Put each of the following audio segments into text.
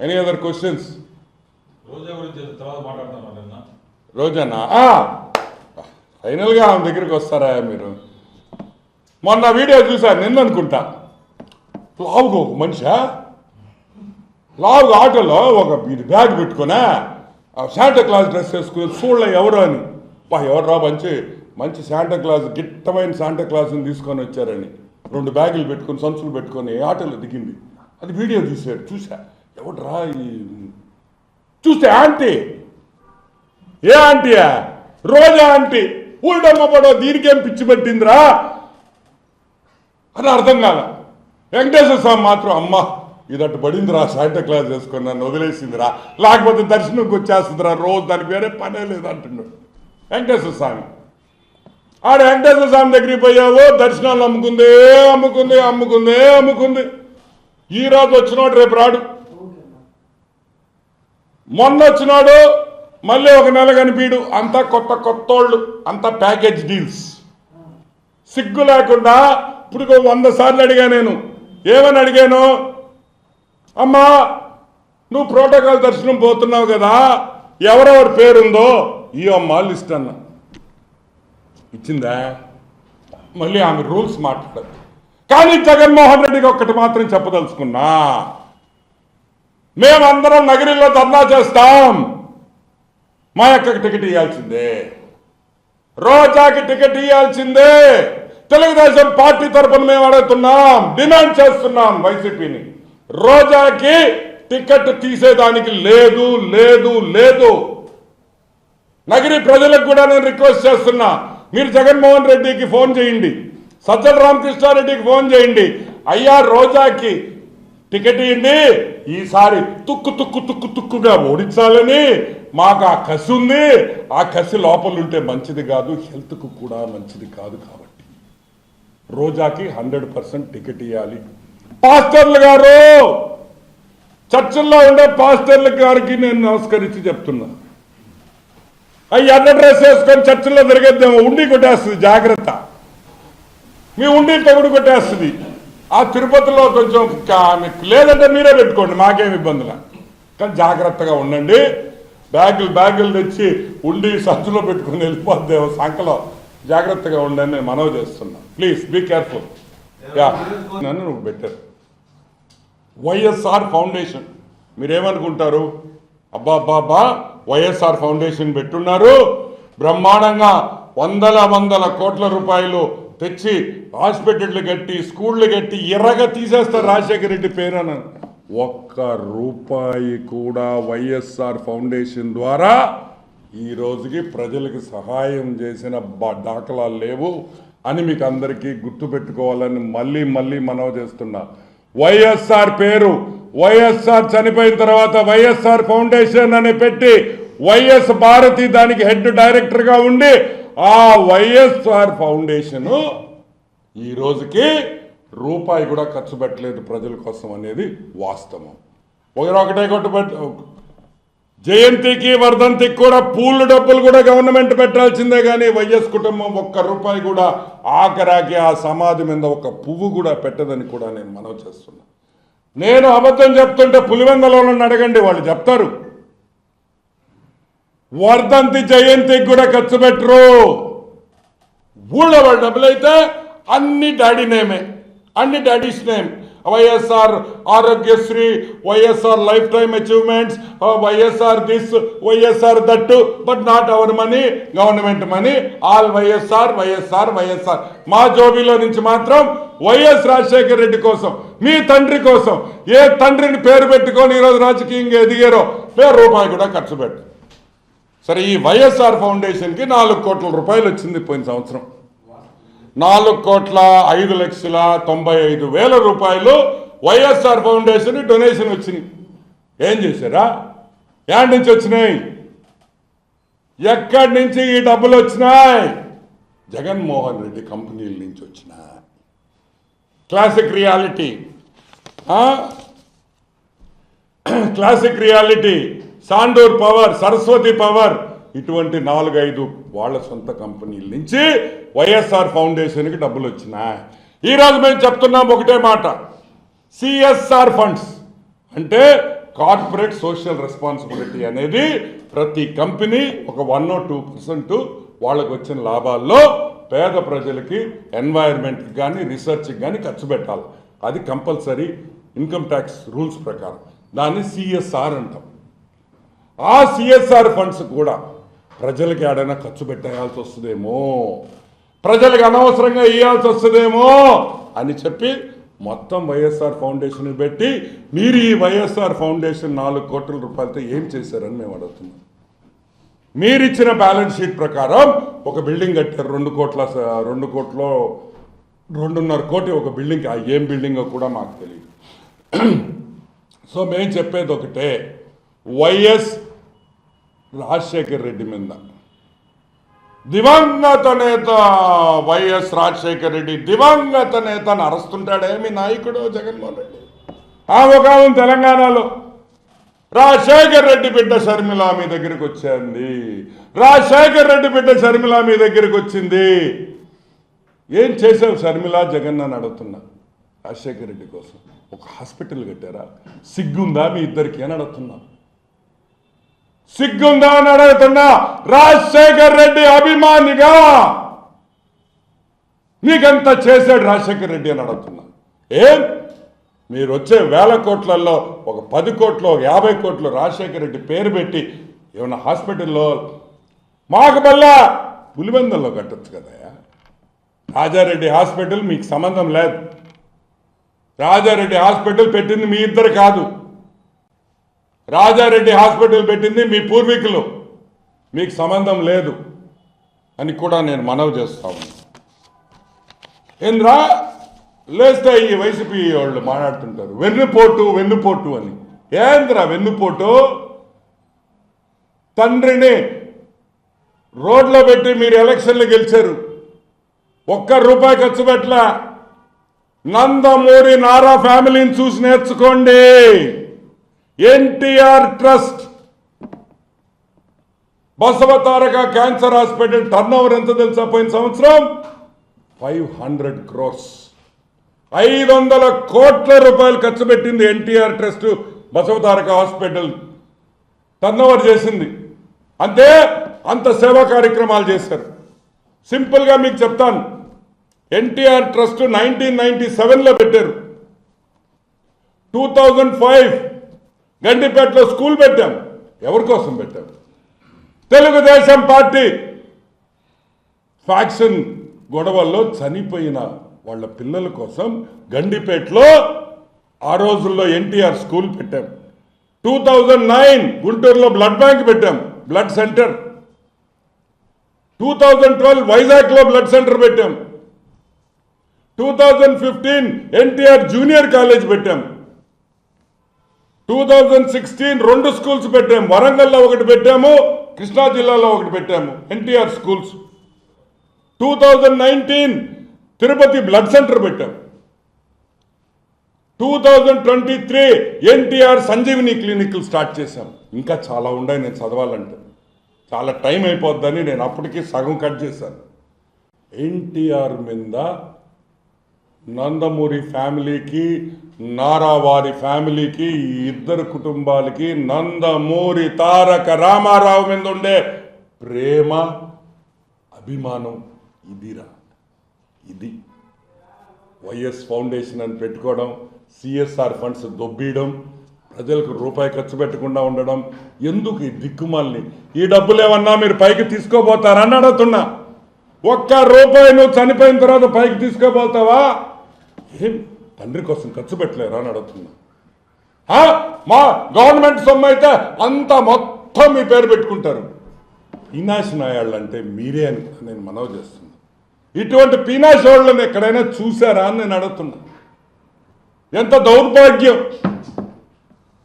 Any other questions రోజా గురించి తర్వాత మాట్లాడుతున్నారు నిన్న? రోజన్నా? ఫైనల్గా ఆమె దగ్గరికి వస్తారా మీరు? మొన్న వీడియో చూసాను నిన్న అనుకుంటా. లావుగా ఒక మనిషా? లావుగా ఆటోలో ఒక బ్యాగ్ పెట్టుకున్నా. శాంటా క్లాస్ డ్రెస్ వేసుకుని చూడలే ఎవరో అని. బా ఎవరో మంచి మంచి శాంటా క్లాస్ గిట్టమైన శాంటా క్లాస్ని తీసుకొని వచ్చారని. రెండు బ్యాగులు పెట్టుకొని సంచులు పెట్టుకొని ఆటోలో దిగింది. అది వీడియో చూసాడు చూసా ఎవడ్రా చూస్తే ఆంటీ. ఏ ఆంటీయా రోజా ఆంటీ. ఊరిడమ్మ పడో దీనికేం పిచ్చి పట్టిందిరా? అని అర్థం కాల. వెంకటేశ్వర స్వామి మాత్రం అమ్మ ఇదట్టు పడిందిరా శాంటా క్లాస్ వేసుకొని నన్ను వదిలేసిందిరా. లేకపోతే దర్శనంకి వచ్చేస్తుందిరా రోజు దానికి వేరే పనే లేదు అంటున్నాడు. వెంకటేశ్వర స్వామి. ఆడ వెంకటేశ్వర స్వామి దగ్గరికి పోయావు దర్శనాలు అమ్ముకుందే అమ్ముకుంది అమ్ముకుందే అమ్ముకుంది. ఈ రోజు వచ్చినోడు రేపు రాడు. మొన్న వచ్చినాడు మళ్ళీ ఒక నెల కనిపించడు అంతా కొత్త కొత్తోళ్ళు అంతా ప్యాకేజ్ డీల్స్ సిగ్గు లేకుండా ఇప్పుడు వంద సార్లు అడిగా నేను. ఏమని అడిగాను? అమ్మా నువ్వు ప్రోటోకాల్ దర్శనం పోతున్నావు కదా ఎవరెవరి పేరుందో? ఈ అమ్మ లిస్ట్ అన్న. ఇచ్చిందా? మళ్ళీ ఆమె రూల్స్ మాట్లాడదు కానీ జగన్మోహన్ రెడ్డికి ఒక్కటి మాత్రం చెప్పదలుచుకున్నా. మేమందరం నగరిలో ధర్నా చేస్తాం. మా యొక్క టికెట్ ఇవ్వాల్సిందే రోజాకి టికెట్ ఇవ్వాల్సిందే తెలుగుదేశం పార్టీ తరఫున మేము అడుగుతున్నాం డిమాండ్ చేస్తున్నాం వైసీపీని. రోజాకి టికెట్ తీసేదానికి లేదు లేదు లేదు. నగిరి ప్రజలకు కూడా నేను రిక్వెస్ట్ చేస్తున్నా. మీరు జగన్మోహన్ రెడ్డికి ఫోన్ చేయండి. సజ్జల రామకృష్ణారెడ్డికి ఫోన్ చేయండి. అయ్యా రోజాకి టికెట్ ఇవ్వండి ఈసారి తుక్కు తుక్కు తుక్కు తుక్కుగా ఓడించాలని మాకు ఆ కసి ఉంది. ఆ కసి లోపల ఉంటే మంచిది కాదు హెల్త్కు కూడా మంచిది కాదు కాబట్టి. రోజాకి హండ్రెడ్ పర్సెంట్ టికెట్ ఇవ్వాలి పాస్టర్లు గారు చర్చిల్లో ఉండే పాస్టర్ల గారికి నేను నమస్కరించి చెప్తున్నా. అవి ఎర్ర డ్రెస్ వేసుకొని చర్చల్లో తిరిగేద్దాము ఉండి కొట్టేస్తుంది జాగ్రత్త. మీ ఉండి తగుడు కొట్టేస్తుంది. ఆ తిరుపతిలో కొంచెం మీకు లేదంటే మీరే పెట్టుకోండి మాకేం ఇబ్బందుల. కానీ జాగ్రత్తగా ఉండండి. బ్యాగులు బ్యాగులు తెచ్చి ఉండి సంచులో పెట్టుకుని వెళ్ళిపోద్దే సంఖలో. జాగ్రత్తగా ఉండండి నేను మనవి చేస్తున్నాను ప్లీజ్ బీ కేర్ఫుల్ యా నన్ను నువ్వు పెట్టారు. వైఎస్ఆర్ ఫౌండేషన్. మీరేమనుకుంటారు? అబ్బా అబ్బా అబ్బా వైఎస్ఆర్ ఫౌండేషన్ పెట్టున్నారు. బ్రహ్మాండంగా వందల వందల కోట్ల రూపాయలు తెచ్చి హాస్పిటళ్ళు కట్టి స్కూళ్ళు కట్టి ఎర్రగా తీసేస్తారు రాజశేఖర రెడ్డి పేరు అని ఒక్క రూపాయి కూడా వైఎస్ఆర్ ఫౌండేషన్ ద్వారా ఈ రోజుకి ప్రజలకు సహాయం చేసిన దాఖలాలు లేవు అని మీకు అందరికీ గుర్తుపెట్టుకోవాలని మళ్ళీ మళ్ళీ మనవ చేస్తున్నా. వైఎస్ఆర్ పేరు వైఎస్ఆర్ చనిపోయిన తర్వాత వైఎస్ఆర్ ఫౌండేషన్ అని పెట్టి వైఎస్ భారతి దానికి హెడ్ డైరెక్టర్గా ఉండి ఆ వైఎస్ఆర్ ఫౌండేషను ఈ రోజుకి రూపాయి కూడా ఖర్చు పెట్టలేదు ప్రజల కోసం అనేది వాస్తవం. ఒకరొకటే ఒకటే జయంతికి వర్ధంతికి కూడా పూలు డబ్బులు కూడా గవర్నమెంట్ పెట్టాల్సిందే కానీ వైఎస్ కుటుంబం ఒక్క రూపాయి కూడా ఆఖరాకి ఆ సమాధి మీద ఒక పువ్వు కూడా పెట్టదని కూడా నేను మనవి చేస్తున్నా. నేను అబద్ధం చెప్తుంటే పులివెందలో అడగండి వాళ్ళు చెప్తారు. వర్ధంతి జయంతికి కూడా ఖర్చు పెట్టరు. ఊళ్ళో వాళ్ళ డబ్బులైతే అన్ని డాడీ నేమే అన్ని daddy's name. YSR Aarogyasri YSR life time achievements YSR this YSR that but not our money government money. All YSR YSR YSR. మా జోబీలో నుంచి మాత్రం వైఎస్ రాజశేఖర రెడ్డి కోసం మీ తండ్రి కోసం ఏ తండ్రిని పేరు పెట్టుకొని ఈరోజు రాజకీయంగా ఎదిగారో పేరు రూపాయి కూడా ఖర్చు పెట్టు సరే ఈ వైఎస్ఆర్ ఫౌండేషన్కి నాలుగు కోట్ల రూపాయలు వచ్చింది పోయిన సంవత్సరం. నాలుగు కోట్ల ఐదు లక్షల తొంభై ఐదు వేల రూపాయలు వైఎస్ఆర్ ఫౌండేషన్ డొనేషన్ వచ్చినాయి. ఏం చేశారా? యాడ్ నుంచి వచ్చినాయి? ఎక్కడి నుంచి ఈ డబ్బులు వచ్చినాయి? జగన్మోహన్ రెడ్డి కంపెనీల నుంచి వచ్చినాయి. Classic reality. Classic reality. Sandur power Saraswati power ఇటువంటి నాలుగైదు వాళ్ళ సొంత కంపెనీల నుంచి వైఎస్ఆర్ ఫౌండేషన్కి డబ్బులు వచ్చినాయి. ఈరోజు మేము చెప్తున్నాం ఒకటే మాట. సిఎస్ఆర్ ఫండ్స్ అంటే కార్పొరేట్ సోషల్ రెస్పాన్సిబిలిటీ అనేది ప్రతి కంపెనీ ఒక వన్ ఓ టూ పర్సెంట్ వాళ్ళకు వచ్చిన లాభాల్లో పేద ప్రజలకి ఎన్వైర్న్మెంట్కి కానీ రీసెర్చ్కి కానీ ఖర్చు పెట్టాలి. అది కంపల్సరీ ఇన్కమ్ ట్యాక్స్ రూల్స్ ప్రకారం. దాన్ని సిఎస్ఆర్ అంటాం. ఆ సిఎస్ఆర్ ఫండ్స్ కూడా ప్రజలకి ఏడైనా ఖర్చు పెట్టేయాల్సి వస్తుందేమో? ప్రజలకు అనవసరంగా ఇవ్వాల్సి వస్తుందేమో? అని చెప్పి మొత్తం వైఎస్ఆర్ ఫౌండేషన్ పెట్టి మీరు ఈ వైఎస్ఆర్ ఫౌండేషన్ నాలుగు కోట్ల రూపాయలతో ఏం చేశారని మేము అడుగుతున్నాం. మీరిచ్చిన బ్యాలెన్స్ షీట్ ప్రకారం ఒక బిల్డింగ్ కట్టారు రెండు కోట్ల స- రెండు కోట్లో రెండున్నర కోటి ఒక బిల్డింగ్ ఆ ఏం బిల్డింగో కూడా మాకు తెలియదు సో మేము చెప్పేది ఒకటే వైఎస్ రాజశేఖర్ రెడ్డి మీద. దివంగత నేత వైఎస్ రాజశేఖర్ రెడ్డి దివంగత నేతను అరస్తుంటాడే అరుస్తుంటాడే మీ నాయకుడు జగన్మోహన్ రెడ్డి. ఆ ఒక తెలంగాణలో. రాజశేఖర్ రెడ్డి బిడ్డ షర్మిల మీ దగ్గరికి వచ్చింది రాజశేఖర్ రెడ్డి బిడ్డ షర్మిల మీ దగ్గరికి వచ్చింది. ఏం చేసావు షర్మిల? జగన్ అని అడుగుతున్నా. రాజశేఖర్ రెడ్డి కోసం ఒక హాస్పిటల్ కట్టారా? సిగ్గుందా మీ ఇద్దరికి అని అడుగుతున్నా. సిగ్గుందా అని అడుగుతున్నా రాజశేఖర్ రెడ్డి అభిమానిగా. నీకంత చేశాడు రాజశేఖర్ రెడ్డి అని అడుగుతున్నా. ఏం? మీరు వచ్చే వేల కోట్లలో ఒక పది కోట్లు ఒక యాభై కోట్లు రాజశేఖర్ రెడ్డి పేరు పెట్టి ఏమైనా హాస్పిటల్లో మాకు బల్లా పులివెందుల్లో కట్టొచ్చు కదా. రాజారెడ్డి హాస్పిటల్ మీకు సంబంధం లేదు. రాజారెడ్డి హాస్పిటల్ పెట్టింది మీ ఇద్దరు కాదు. రాజారెడ్డి హాస్పిటల్ పెట్టింది మీ పూర్వీకులు. మీకు సంబంధం లేదు అని కూడా నేను మనవి చేస్తా ఉన్నా. ఏంద్రా లేస్తే ఈ వైసీపీ వాళ్ళు మాట్లాడుతుంటారు. వెన్నుపోటు వెన్నుపోటు అని. ఏంద్రా వెన్నుపోటు? తండ్రిని రోడ్లో పెట్టి మీరు ఎలక్షన్లు గెలిచారు. ఒక్క రూపాయి ఖర్చు పెట్టలా. నందమూరి నారా ఫ్యామిలీని చూసి నేర్చుకోండి. NTR trust. Basava Taraka cancer hospital turn over ఎంత తెలుసా పోయిన సంవత్సరం? Five hundred crores. ఐదు వందల కోట్ల రూపాయలు ఖర్చు పెట్టింది NTR trust Basava Taraka hospital. Turn over చేసింది. అంతే అంత సేవా కార్యక్రమాలు చేశారు. సింపుల్గా మీకు చెప్తాను. ఎన్టీఆర్ ట్రస్ట్ నైన్టీన్ నైన్టీ సెవెన్లో పెట్టారు. టూ థౌజండ్ ఫైవ్ గండిపేటలో స్కూల్ పెట్టాం. ఎవరి కోసం పెట్టాం? తెలుగుదేశం పార్టీ. ఫ్యాక్షన్ గొడవల్లో చనిపోయిన వాళ్ళ పిల్లల కోసం గండిపేటలో ఆ రోజుల్లో ఎన్టీఆర్ స్కూల్ పెట్టాం. టూ థౌజండ్ నైన్ గుంటూరులో బ్లడ్ బ్యాంక్ పెట్టాం. Blood centre. Two thousand twelve వైజాగ్లో బ్లడ్ సెంటర్ పెట్టాం. Two thousand fifteen NTR junior college పెట్టాం. టూ థౌజండ్ సిక్స్టీన్ రెండు స్కూల్స్ పెట్టాము వరంగల్లో ఒకటి పెట్టాము కృష్ణా జిల్లాలో ఒకటి పెట్టాము. NTR schools. Two thousand nineteen Tirupati blood centre పెట్టాము two thousand twenty three NTR Sanjeevini క్లినిక్లు స్టార్ట్ చేశాం. ఇంకా చాలా ఉన్నాయి నేను చదవాలంటే. చాలా టైం అయిపోద్దని నేను అప్పటికి సగం కట్ చేశాను. ఎన్టీఆర్ మీద నందమూరి ఫ్యామిలీకి నారావారి ఫ్యామిలీకి ఇద్దరు కుటుంబాలకి నందమూరి తారక రామారావు మీద ఉండే ప్రేమ అభిమానం ఇదిరా. ఇది. వైఎస్ ఫౌండేషన్ అని పెట్టుకోవడం సిఎస్ఆర్ ఫండ్స్ దొబ్బీయడం ప్రజలకు రూపాయి ఖర్చు పెట్టకుండా ఉండడం ఎందుకు ఈ దిక్కుమాలని? ఈ డబ్బులు ఏమన్నా మీరు పైకి తీసుకోబోతారని అడుగుతున్నా. ఒక్క రూపాయి నువ్వు చనిపోయిన తర్వాత పైకి తీసుకోబోతావా? ఏం తండ్రి కోసం ఖర్చు పెట్టలేరా అని అడుగుతున్నా. మా గవర్నమెంట్ సొమ్ము అయితే అంత మొత్తం మీ పేరు పెట్టుకుంటారు. పీనాశి నాయాళ్ళు అంటే మీరే అని నేను మనవి చేస్తున్నా. ఇటువంటి పీనాశోళ్ళని వాళ్ళని ఎక్కడైనా చూసారా అని నేను అడుగుతున్నా. ఎంత దౌర్భాగ్యం!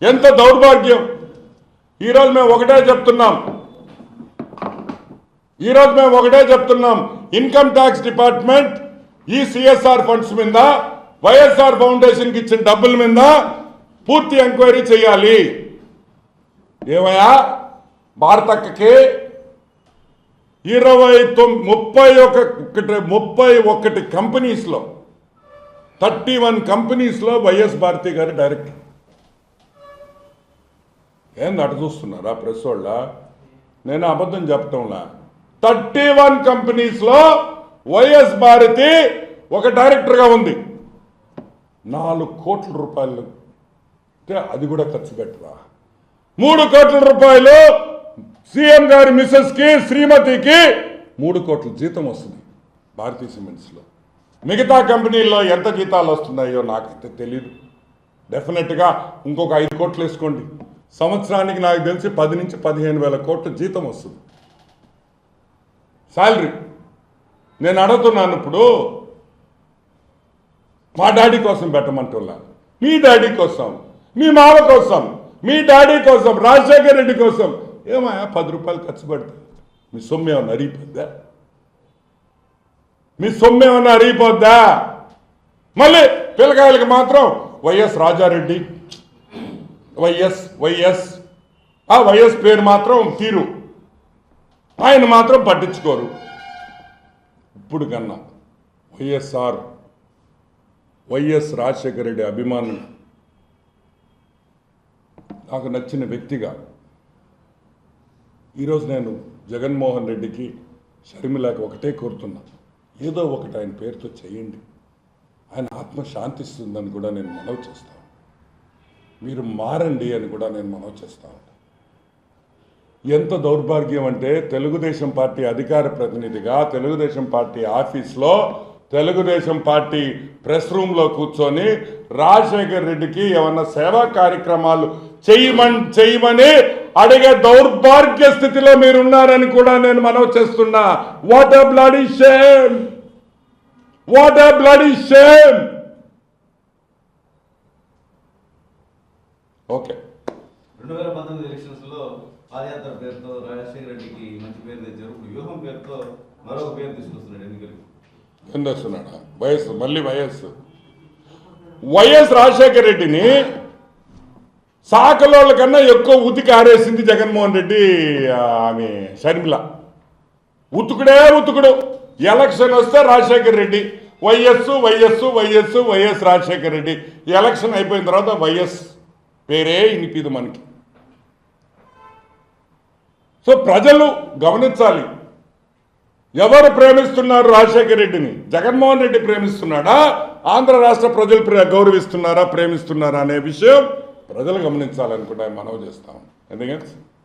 ఎంత దౌర్భాగ్యం! ఈరోజు మేము ఒకటే చెప్తున్నాం. ఈరోజు మేము ఒకటే చెప్తున్నాం. ఇన్కమ్ ట్యాక్స్ డిపార్ట్మెంట్ ఈ సిఎస్ఆర్ ఫండ్స్ మీద వైఎస్ఆర్ ఫౌండేషన్కి ఇచ్చిన డబ్బుల మీద పూర్తి ఎంక్వైరీ చేయాలి. ఏమయ్యా? భారతక్కకి ఇరవై తొమ్మిది ముప్పై ఒక ఒకటి ముప్పై ఒకటి కంపెనీస్లో థర్టీ వన్ కంపెనీస్లో వైఎస్ భారతి గారు డైరెక్టర్. ఏంది అటు చూస్తున్నారా ప్రెస్ వాళ్ళ? నేను అబద్ధం చెప్పటంలా? థర్టీ వన్ కంపెనీస్లో వైఎస్ భారతి ఒక డైరెక్టర్గా ఉంది. నాలుగు కోట్ల రూపాయలు. అంటే అది కూడా ఖర్చు పెట్టరా మూడు కోట్ల రూపాయలు సీఎం గారి మిస్సెస్కి శ్రీమతికి మూడు కోట్ల జీతం వస్తుంది భారతీయ సిమెంట్స్లో. మిగతా కంపెనీల్లో ఎంత జీతాలు వస్తున్నాయో నాకైతే తెలియదు డెఫినెట్గా ఇంకొక ఐదు కోట్లు వేసుకోండి. సంవత్సరానికి నాకు తెలిసి పది నుంచి పదిహేను వేల కోట్ల జీతం వస్తుంది. శాలరీ నేను అడుగుతున్నాను ఇప్పుడు మా డాడీ కోసం పెట్టమంటున్నా మీ డాడీ కోసం మీ మామ కోసం మీ డాడీ కోసం రాజశేఖర్ రెడ్డి కోసం. ఏమయ్యా పది రూపాయలు ఖర్చు పెడతా. మీ సొమ్ము ఏమన్నా అరిగిపోద్దా? మీ సొమ్ము ఏమన్నా అరిగిపోద్దా? మళ్ళీ పిల్లకాయలకి మాత్రం వైఎస్ రాజారెడ్డి వైఎస్ వైఎస్. ఆ వైఎస్ పేరు మాత్రం తీరు. ఆయన మాత్రం పట్టించుకోరు. ఇప్పుడు కన్నా వైఎస్ఆర్ వైఎస్ రాజశేఖర రెడ్డి అభిమానులు నాకు నచ్చిన వ్యక్తిగా ఈరోజు నేను జగన్మోహన్ రెడ్డికి షర్మిలాకి ఒకటే కోరుతున్నా. ఏదో ఒకటి ఆయన పేరుతో చేయండి. ఆయన ఆత్మ శాంతిస్తుందని కూడా నేను మనవి చేస్తాను మీరు మారండి అని కూడా నేను మనవి చేస్తాను ఎంత దౌర్భాగ్యం అంటే తెలుగుదేశం పార్టీ అధికార ప్రతినిధిగా తెలుగుదేశం పార్టీ ఆఫీస్లో తెలుగుదేశం పార్టీ ప్రెస్ రూమ్లో కూర్చొని రాజశేఖర్ రెడ్డికి ఏమన్నా సేవా కార్యక్రమాలు చేయమని చేయమని అడిగే దౌర్భాగ్య స్థితిలో మీరున్నారని కూడా నేను మనవి చేస్తున్నా. What a bloody shame what a bloody shame okay రెండు వేల పంతొమ్మిది ఎలక్షన్స్లో పాదయాత్ర పేరుతో రాజశేఖర రెడ్డికి మంచి పేరు తెచ్చారు. ఇప్పుడు వ్యూహం పేరుతో మరొక పేరు తీసుకొస్తున్నాడు ఎన్నికలకు ఎందుస్తున్నాడా వైఎస్ మళ్ళీ వైఎస్ వైఎస్ రాజశేఖర రెడ్డిని సాకలోళ్ళ కన్నా ఎక్కువ ఉతికి ఆరేసింది జగన్మోహన్ రెడ్డి ఆమె షర్మిల. ఉతుకుడే ఉతుకుడు. ఎలక్షన్ వస్తే రాజశేఖర రెడ్డి. వైఎస్ వైఎస్ వైఎస్ వైఎస్ రాజశేఖర రెడ్డి. ఎలక్షన్ అయిపోయిన తర్వాత వైఎస్ పేరే ఇనిపిదు మనకి. సో ప్రజలు గమనించాలి. ఎవరు ప్రేమిస్తున్నారు రాజశేఖర రెడ్డిని? జగన్మోహన్ రెడ్డి ప్రేమిస్తున్నాడా? ఆంధ్ర రాష్ట్ర ప్రజలు ప్రే- గౌరవిస్తున్నారా ప్రేమిస్తున్నారా అనే విషయం ప్రజలు గమనించాలనుకుంటా మనవి చేస్తాం. ఎందుకంటే